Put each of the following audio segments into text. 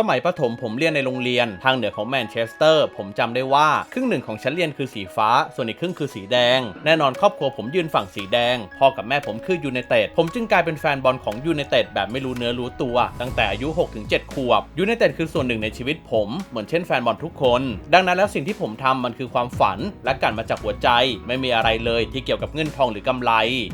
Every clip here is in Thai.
สมัยประถมผมเรียนในโรงเรียนทางเหนือของแมนเชสเตอร์ ผมจำได้ว่าครึ่งหนึ่งของชั้นเรียนคือสีฟ้า ส่วนอีกครึ่งคือสีแดง แน่นอนครอบครัวผมยืนฝั่งสีแดง พ่อกับแม่ผมคือยูไนเต็ด ผมจึงกลายเป็นแฟนบอลของยูไนเต็ดแบบไม่รู้เนื้อรู้ตัว ตั้งแต่อายุ 6-7 ขวบ ยูไนเต็ดคือส่วนหนึ่งในชีวิตผม เหมือนเช่นแฟนบอลทุกคน ดังนั้นแล้วสิ่งที่ผมทำมันคือความฝัน และการมาจากหัวใจ ไม่มีอะไรเลยที่เกี่ยวกับเงินทองหรือกำไร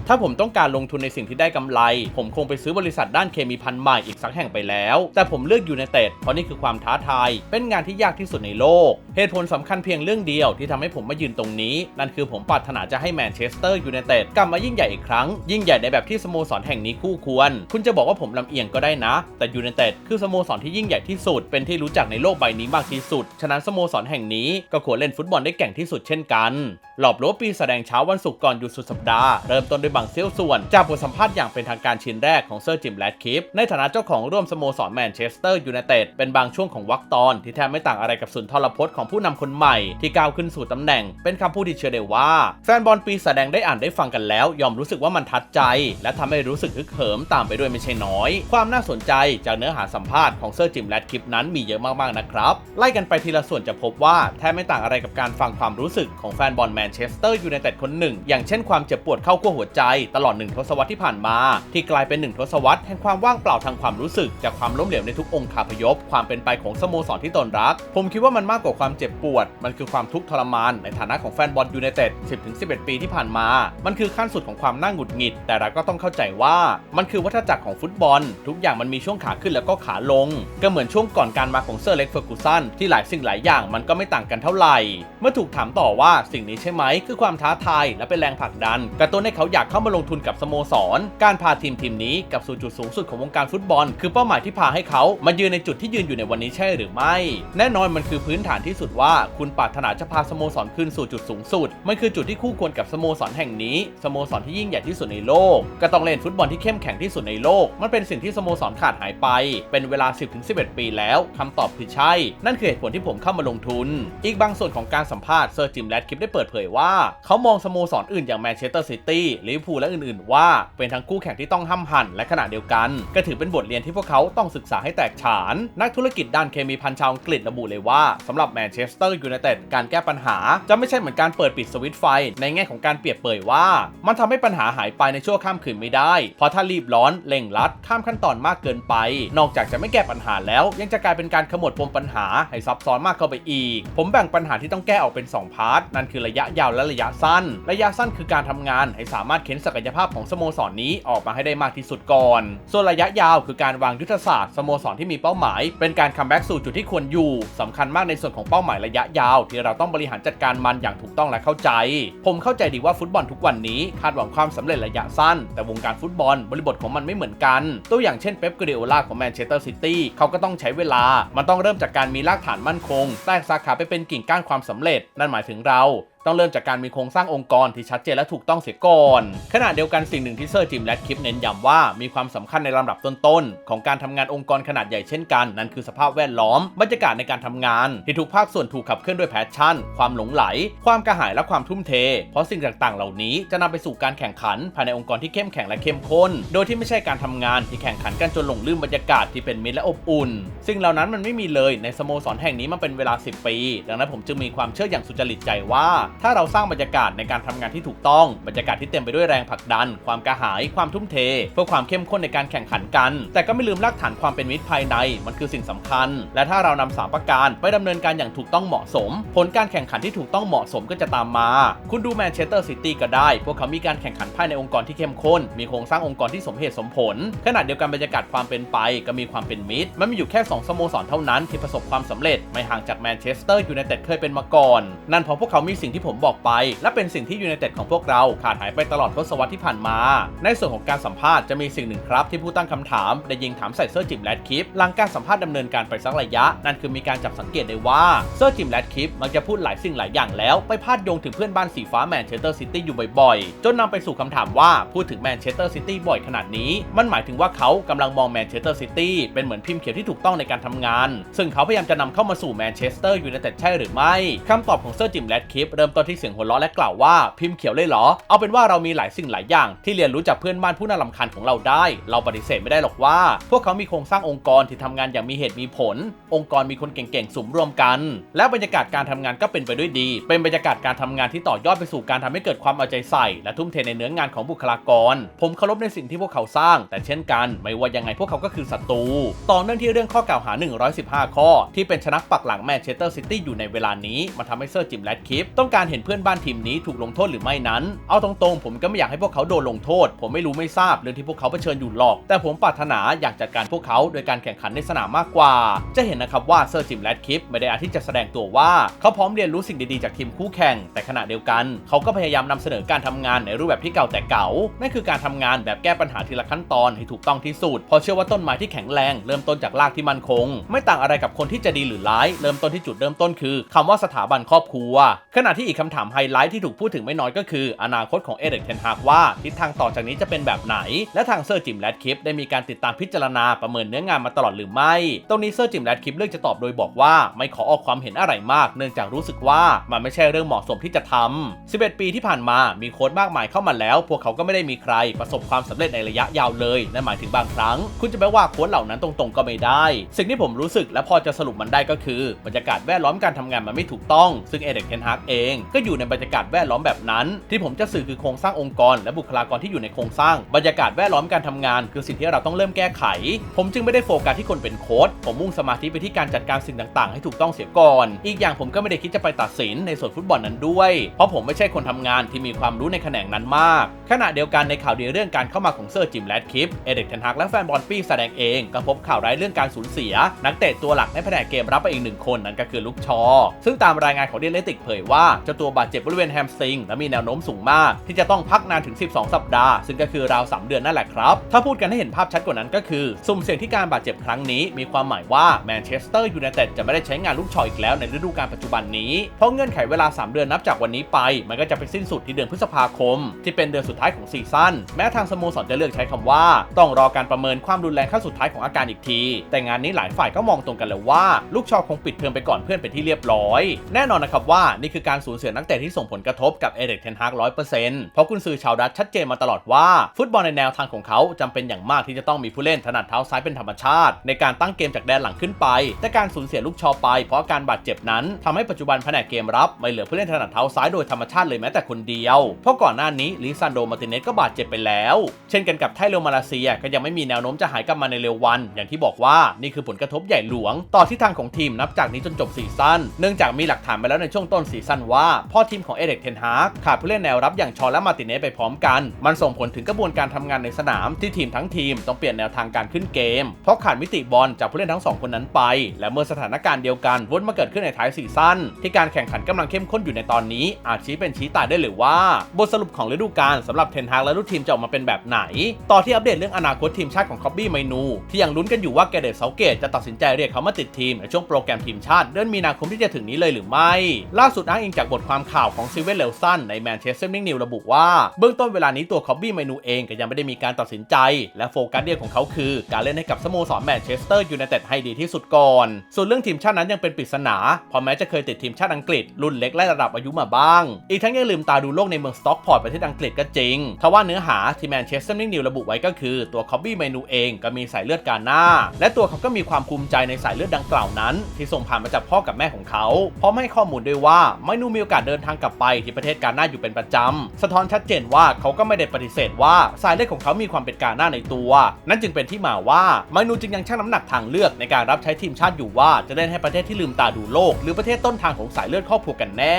ถ้าผมต้องการลงทุนในสิ่งที่ได้กำไร ผมคงไปซื้อบริษัทด้านเคมีพันใหม่อีกสักแห่งไปแล้ว แต่ผมเลือกยูไนเต็ดเพราะนี่คือความท้าทาย เป็นงานที่ยากที่สุดในโลก เหตุผลสำคัญเพียงเรื่องเดียวที่ทำให้ผมมายืนตรงนี้ นั่นคือผมปรารถนาจะให้แมนเชสเตอร์ยูไนเต็ดกลับมายิ่งใหญ่อีกครั้ง ยิ่งใหญ่ในแบบที่สโมสรแห่งนี้คู่ควร คุณจะบอกว่าผมลำเอียงก็ได้นะ แต่ยูไนเต็ดคือสโมสรที่ยิ่งใหญ่ที่สุด เป็นที่รู้จักในโลกใบนี้มากที่สุด ฉะนั้นสโมสรแห่งนี้ก็ควรเล่นฟุตบอลได้เก่งที่สุดเช่นกันหลอบโลปีแสดงเช้าวันศุกร์ก่อนหยุดสุดสัปดาห์ เริ่มต้นด้วยบางเซี่ยวส่วน จากบทสัมภาษณ์อย่างเป็นทางการชิ้นแรกของเซอร์จิมแรดคิฟในฐานะเจ้าของร่วมสโมสรแมนเชสเตอร์ยูไนเต็ดเป็นบางช่วงของวรรคตอนที่แทบไม่ต่างอะไรกับสุนทรพจน์ของผู้นำคนใหม่ที่ก้าวขึ้นสู่ตำแหน่ง เป็นคำพูดที่เชื่อได้ว่า แฟนบอลปีแสดงได้อ่านได้ฟังกันแล้ว ยอมรู้สึกว่ามันทัดใจ และทำให้รู้สึกฮึกเหิมตามไปด้วยไม่ใช่น้อย ความน่าสนใจจากเนื้อหาสัมภาษณ์ของเซอร์จิมแรดคลิฟนั้นมีเยอะมากๆนะครับไล่กันไปทีละส่วนจะพบว่าแทบไม่ต่างอะไรกับการฟังความรู้สึกของแฟนบอลแมนเชสเตอร์ยูไนเต็ดคนหนึ่ง อย่างเช่นความเจ็บปวดเข้าขั้วหัวใจ ตลอดหนึ่งทศวรรษที่ผ่านมา ที่กลายเป็นหนึ่งทศวรรษแห่งความว่างเปล่าทางความรู้สึกจากความล้มเหลวในทุกองค์คาพยพความเป็นไปของสโมสรที่ตนรัก ผมคิดว่ามันมากกว่าความเจ็บปวด มันคือความทุกข์ทรมาน ในฐานะของแฟนบอลยูไนเต็ด 10-11 ปีที่ผ่านมา มันคือขั้นสุดของความน่าหงุดหงิด แต่เราก็ต้องเข้าใจว่า มันคือวัฏจักรของฟุตบอล ทุกอย่างมันมีช่วงขาขึ้นแล้วก็ขาลง ก็เหมือนช่วงก่อนการมาของเซอร์เล็กเฟอร์กูสันที่หลายสิ่งหลายอย่างมันก็ไม่ต่างกันเท่าไหร่ เมื่อถูกถามต่อว่าสิ่งนี้ใช่ไหมคือความท้าทายและเป็นแรงผลักดันกระตุ้นให้เขาอยากเข้ามาลงทุนกับสโมสร การพาทีมทีมนี้กับสู่จุดสูงสุดของวงการฟุตบอล คือเป้าหมายที่พาให้เขามายืนในจุดที่ยืนอยู่ในวันนี้ใช่หรือไม่ แน่นอนมันคือพื้นฐานที่สุดว่า คุณปรารถนาจะพาสโมสรขึ้นสู่จุดสูงสุด มันคือจุดที่คู่ควรกับสโมสรแห่งนี้สโมสรที่ยิ่งใหญ่ที่สุดในโลก ก็ต้องเล่นฟุตบอลที่เข้มแข็งที่สุดในโลก มันเป็นสิ่งที่สโมสรขาดหายไป เป็นเวลา 10-11 ปีแล้วคำตอบคือใช่ นั่นคือเหตุผลที่ผมเข้ามาลงทุน อีกบางส่วนของการสัมภาษณ์เซอร์จิมแรดคลิปได้เปิดเผยว่า เขามองสโมสรอื่นอย่างแมนเชสเตอร์ซิตี้ลิเวอร์พูลและอื่นๆ ว่าเป็นทั้งคู่แข่งที่ต้องห้ำหั่นและขณะเดียวกัน ก็ถือเป็นบทเรียนที่พวกเขาต้องศึกษาให้แตกฉานนักธุรกิจด้านเคมีพันชาวอังกฤษระบุเลยว่าสำหรับแมนเชสเตอร์ยูไนเต็ดการแก้ปัญหา จะไม่ใช่เหมือนการเปิดปิดสวิตช์ไฟ ในแง่ของการเปรียบเปยว่า มันทำให้ปัญหาหายไปในชั่วข้ามคืนไม่ได้ เพราะถ้ารีบร้อนเร่งรัด ข้ามขั้นตอนมากเกินไป นอกจากจะไม่แก้ปัญหาแล้ว ยังจะกลายเป็นการขมวดปมปัญหาให้ซับซ้อนมากเข้าไปอีก ผมแบ่งปัญหาที่ต้องแก้ออกเป็น 2 พาร์ทนั่นคือระยะยาวและระยะสั้น ระยะสั้นคือการทำงานให้สามารถเข็นศักยภาพของสโมสรนนี้ออกมาให้ได้มากที่สุดก่อน ส่วนระยะยาวคือการวางยุทธศาสตร์สโมสรที่มีเป้าหมายเป็นการคัมแบ็กสู่จุดที่ควรอยู่สำคัญมากในส่วนของเป้าหมายระยะยาว ที่เราต้องบริหารจัดการมันอย่างถูกต้องและเข้าใจ ผมเข้าใจดีว่าฟุตบอลทุกวันนี้คาดหวังความสำเร็จระยะสั้น แต่วงการฟุตบอลบริบทของมันไม่เหมือนกัน ตัวอย่างเช่นเป๊ปก u เดโอลาของแมนเชสเตอร์ซิตี้เขาก็ต้องใช้เวลา มันต้องเริ่มจากการมีรากฐานมั่นคงแตกสาขาไปเป็นกิ่งก้านความสำเร็จ นั่นหมายถึงเรา ต้องเริ่มจากการมีโครงสร้างองค์กรที่ชัดเจนและถูกต้องเสียก่อน ขณะเดียวกันสิ่งหนึ่งที่เซอร์จิมและคลิปเน้นย้ำว่ามีความสำคัญในลำดับต้นๆ ของการทำงานองค์กรขนาดใหญ่เช่นกันนั่นคือสภาพแวดล้อมบรรยากาศในการทำงาน ที่ทุกภาคส่วนถูกขับเคลื่อนด้วยแพชชั่น ความหลงไหล ความกระหายและความทุ่มเท เพราะสิ่งต่างๆ เหล่านี้จะนำไปสู่การแข่งขัน ภายในองค์กรที่เข้มแข็งและเข้มข้น โดยที่ไม่ใช่การทำงานที่แข่งขันกันจนหลงลืมบรรยากาศที่เป็นมิตรและอบอุ่นสิ่งเหล่านั้นมันไม่มีเลยในสโมสรแห่งนี้มาเป็นเวลา 10 ปี ดังนั้นผมจึงมีความเชื่ออย่างสุจริตใจว่าถ้าเราสร้างบรรยากาศในการทำงานที่ถูกต้อง บรรยากาศที่เต็มไปด้วยแรงผลักดัน ความกระหาย ความทุ่มเท เพื่อความเข้มข้นในการแข่งขันกัน แต่ก็ไม่ลืมรากฐานความเป็นมิตรภายใน มันคือสิ่งสำคัญ และถ้าเรานำสามประการไปดำเนินการอย่างถูกต้องเหมาะสม ผลการแข่งขันที่ถูกต้องเหมาะสมก็จะตามมา คุณดูแมนเชสเตอร์ซิตี้ก็ได้ พวกเขามีการแข่งขันภายในองค์กรที่เข้มข้น มีโครงสร้างองค์กรที่สมเหตุสมผล ขณะเดียวกันบรรยากาศความเป็นไป ก็มีความเป็นมิตร มันมีอยู่แค่สองสโมสรเท่านั้นที่ประสบความสำเร็จ ไม่ห่างจากแมนเชสเตอร์ยูไนเต็ดเคยเป็นมาก่อน นั่นเพราะพวกเขามีสิ่งที่ผมบอกไป และเป็นสิ่งที่ยูไนเต็ดของพวกเราขาดหายไปตลอดทศวรรษที่ผ่านมา ในส่วนของการสัมภาษณ์จะมีสิ่งหนึ่งครับที่ผู้ตั้งคำถามได้ยิงถามใส่เซอร์จิมแรดคลิปหลังการสัมภาษณ์ดำเนินการไปสักระยะ นั่นคือมีการจับสังเกตได้ว่าเซอร์จิมแรดคลิปมักจะพูดหลายสิ่งหลายอย่างแล้วไปพาดโยงถึงเพื่อนบ้านสีฟ้าแมนเชสเตอร์ซิตี้อยู่บ่อยๆ จนนำไปสู่คำถามว่าพูดถึงแมนเชสเตอร์ซิตี้บ่อยขนาดนี้ มันหมายถึงว่าเขากำลังมองแมนเชสเตอร์ซิตี้เป็นเหมือนพิมพ์เขียวที่ถูกต้องในการทำงาน ซึ่งเขาพยายามจะนำเข้ามาสู่แมนเชสเตอร์ยูไนเต็ดใช่หรือไม่คำตอบของเซอร์จิมแรดคิปเริ่มต้นที่เสียงหัวเราะและกล่าวว่าพิมพ์เขียวเลยเหรอ เอาเป็นว่าเรามีหลายสิ่งหลายอย่าง ที่เรียนรู้จากเพื่อนบ้านผู้น่ารำคาญของเราได้ เราปฏิเสธไม่ได้หรอกว่า พวกเขามีโครงสร้างองค์กรที่ทำงานอย่างมีเหตุมีผล องค์กรมีคนเก่งๆสุมรวมกัน และบรรยากาศการทำงานก็เป็นไปด้วยดี เป็นบรรยากาศการทำงานที่ต่อยอดไปสู่การทำให้เกิดความเอาใจใส่ และทุ่มเทในเนื้องานของบุคลากร ผมเคารพในสิ่งที่พวกเขาสร้าง แต่เช่นกัน ไม่ว่ายังไงพวกเขาก็คือศัตรูต่อเนื่องที่เรื่องข้อกล่าวหา 115 ข้อ ที่เป็นชนักปักหลังแมนเชสเตอร์ซิตี้อยู่ในเวลานี้มันทำให้เซอร์จิมแรดคิปต้องการการเห็นเพื่อนบ้านทีมนี้ถูกลงโทษหรือไม่นั้น เอาตรงๆ ผมก็ไม่อยากให้พวกเขาโดนลงโทษ ผมไม่รู้ไม่ทราบเรื่องที่พวกเขาเผชิญอยู่หรอก แต่ผมปรารถนาอยากจัดการพวกเขาโดยการแข่งขันในสนามมากกว่า จะเห็นนะครับว่าเซอร์จิมแรดคิปไม่ได้อาจที่จะแสดงตัวว่า เขาพร้อมเรียนรู้สิ่งดีๆจากทีมคู่แข่ง แต่ขณะเดียวกัน เขาก็พยายามนำเสนอการทำงานในรูปแบบที่เก่าแต่เก่า นั่นคือการทำงานแบบแก้ปัญหาทีละขั้นตอนให้ถูกต้องที่สุด เพราะเชื่อว่าต้นไม้ที่แข็งแรงเริ่มต้นจากรากที่มั่นคง ไม่ต่างอะไรกับคนที่จะดีหรือร้าย เริ่มต้นที่จุดเริ่มต้นคือคำว่าสถาบันครอบครัว ขณะที่อีกคำถามไฮไลท์ที่ถูกพูดถึงไม่น้อยก็คือ อนาคตของเอเดกเทนฮากว่าทิศทางต่อจากนี้จะเป็นแบบไหน และทางเซอร์จิมแรดคิปได้มีการติดตามพิจารณาประเมินเนื้องานมาตลอดหรือไม่ ตรงนี้เซอร์จิมแรดคิปเลือกจะตอบโดยบอกว่าไม่ขอออกความเห็นอะไรมาก เนื่องจากรู้สึกว่ามันไม่ใช่เรื่องเหมาะสมที่จะทำ11 ปีที่ผ่านมามีโค้ดมากมายเข้ามาแล้ว พวกเขาก็ไม่ได้มีใครประสบความสำเร็จในระยะยาวเลยนั่นหมายถึงบางครั้ง คุณจะไปว่าโค้ดเหล่านั้นตรงๆก็ไม่ได้ สิ่งที่ผมรู้สึกและพอจะสรุปมันได้ก็คือบรรยากาศแวดล้อมการทำงานมันไม่ถูกต้อง ซึ่งเอเดกเทนฮากเองก็อยู่ในบรรยากาศแวดล้อมแบบนั้น ที่ผมจะสื่อคือโครงสร้างองค์กร และบุคลากรที่อยู่ในโครงสร้างบรรยากาศแวดล้อมการทำงาน คือสิ่งที่เราต้องเริ่มแก้ไข ผมจึงไม่ได้โฟกัสที่คนเป็นโค้ดผมมุ่งสมาธิไปที่การจัดการสิ่งต่างๆ ให้ถูกต้องเสียก่อน อีกอย่างผมก็ไม่ได้คิดจะไปตัดสินในส่วนฟุตบอลนั้นด้วย เพราะผมไม่ใช่คนทำงานที่มีความรู้ในแขนงนั้นมาก ขณะเดียวกันในข่าวดีเรื่องการเข้ามาของเซอร์จิมแรดคิปเอเด็กเทนฮากและแฟนบอลปี้แสดงเองก็พบข่าวร้ายเรื่องการสูญเสีย นักเตะตัวหลักในแผนกเกมรับไปอีกหนึ่งคนนั่นก็คือลุกชอ ซึ่งตามรายงานของเดลติกเผยว่าเจ้าตัวบาดเจ็บบริเวณแฮมสตริงและมีแนวโน้มสูงมาก ที่จะต้องพักนานถึง 12 สัปดาห์ ซึ่งก็คือราว 3 เดือนนั่นแหละครับ ถ้าพูดกันให้เห็นภาพชัดกว่านั้นก็คือสุ่มเสี่ยงที่การบาดเจ็บครั้งนี้มีความหมายว่าแมนเชสเตอร์ยูไนเต็ดจะไม่ได้ใช้งานลูกชออีกแล้วในฤดูกาลปัจจุบันนี้ เพราะเงื่อนไขเวลา 3 เดือนนับจากวันนี้ไป มันก็จะไปสิ้นสุดที่เดือนพฤษภาคม ที่เป็นเดือนสุดท้ายของซีซั่นแม้ทางสโมสรจะเลือกใช้คำว่า ต้องรอการประเมินความรุนแรงขั้นสุดท้ายของอาการอีกที แต่งานนี้หลายฝ่ายก็มองตรงกันเลยว่า ลูกชอคงปิดเทอมไปก่อนเพื่อนเป็นที่เรียบร้อย แน่นอนนะครับว่านี่คือการสููญเสียนักเตะที่ส่งผลกระทบกับเอเดกเทนฮากร้อยเปอร์เซ็นต์เพราะคุณซือชาวดัตชัดเจนมาตลอดว่า ฟุตบอลในแนวทางของเขาจำเป็นอย่างมากที่จะต้องมีผู้เล่นถนัดเท้าซ้ายเป็นธรรมชาติ ในการตั้งเกมจากแดนหลังขึ้นไป แต่การสูญเสียลูกชอไป เพราะการบาดเจ็บนั้นทำให้ปัจจุบันแผนกเกมรับ ไม่เหลือผู้เล่นถนัดเท้าซ้ายโดยธรรมชาติเลยแม้แต่คนเดียว เพราะก่อนหน้านี้ลิซันโดมาร์ติเนสก็บาดเจ็บไปแล้ว เช่นกันกับไทโรมาเลเซียก็ยังไม่มีแนวโน้มจะหายกลับมาในเร็ววัน อย่างที่บอกว่านี่คือผลกระทบใหญ่หลวง ต่อทิศทางของทีมนับจากนี้จนจบซีซั่นเนื่องจากมีหลักฐานไปแล้วในช่วงต้นซีซั่นว่าพ่อทีมของเอเด็กเทนฮากขาดผู้เล่นแนวรับอย่างชอและมาติเนสไปพร้อมกัน มันส่งผลถึงกระบวนการทำงานในสนามที่ทีมทั้งทีมต้องเปลี่ยนแนวทางการขึ้นเกม เพราะขาดมิติบอลจากผู้เล่นทั้งสองคนนั้นไป และเมื่อสถานการณ์เดียวกันวนมาเกิดขึ้นในท้ายซีซั่นที่การแข่งขันกำลังเข้มข้นอยู่ในตอนนี้ อาจชี้เป็นชี้ตายได้เลยว่า บทสรุปของฤดูกาลสำหรับเทนฮากและลูกทีมจะออกมาเป็นแบบไหน ต่อที่อัปเดตเรื่องอนาคตทีมชาติของคอบบี้ไมนูที่ยังลุ้นกันอยู่ว่าแกเดตเซาเกตจะตัดสินใจเรียกเขามาติดทีมในช่วงโปรแกรมทีมชาติเดือนมีนาคมที่จะถึงนี้เลยหรือไม่ ล่าสุดอ้างอิงจากบทความข่าวของซิเวนเลลสันในแมนเชสเตอร์นิงนิวระบุว่า เบื้องต้นเวลานี้ตัวคอบบี้ไมนูเองก็ยังไม่ได้มีการตัดสินใจ และโฟกัสเดียวของเขาคือ การเล่นให้กับสโมสรแมนเชสเตอร์ยูไนเต็ดให้ดีที่สุดก่อน ส่วนเรื่องทีมชาตินั้นยังเป็นปริศนาเพราะแม้จะเคยติดทีมชาติอังกฤษ รุ่นเล็กและระดับอายุมาบ้าง อีกทั้งยังลืมตาดูโลกในเมืองสต็อกพอร์ตประเทศอังกฤษก็จริงทว่าเนื้อหาที่แมนเชสเตอร์นิงนิวระบุไว้ก็คือตัวคอบบี้ไมนูเองก็มีสายเลือดกาหน้า และตัวเขาก็มีความภูมิใจในสายเลือดดังกล่าวนั้น ที่ส่งผ่านมาจากพ่อกับแม่ของเขาพร้อมให้ข้อมูลด้วยว่าไมนูมีโอกาสเดินทางกลับไปที่ประเทศกาหน้าอยู่เป็นประจำ สะท้อนชัดเจนว่าเขาก็ไม่ได้ปฏิเสธว่าสายเลือดของเขามีความเป็นกาหน้าในตัว นั่นจึงเป็นที่มาว่าไมนูจึงยังชั่งน้ำหนักทางเลือกในการรับใช้ทีมชาติอยู่ว่าจะเล่นให้ประเทศที่ลืมตาดูโลก หรือประเทศต้นทางของสายเลือดครอบครัวกันแน่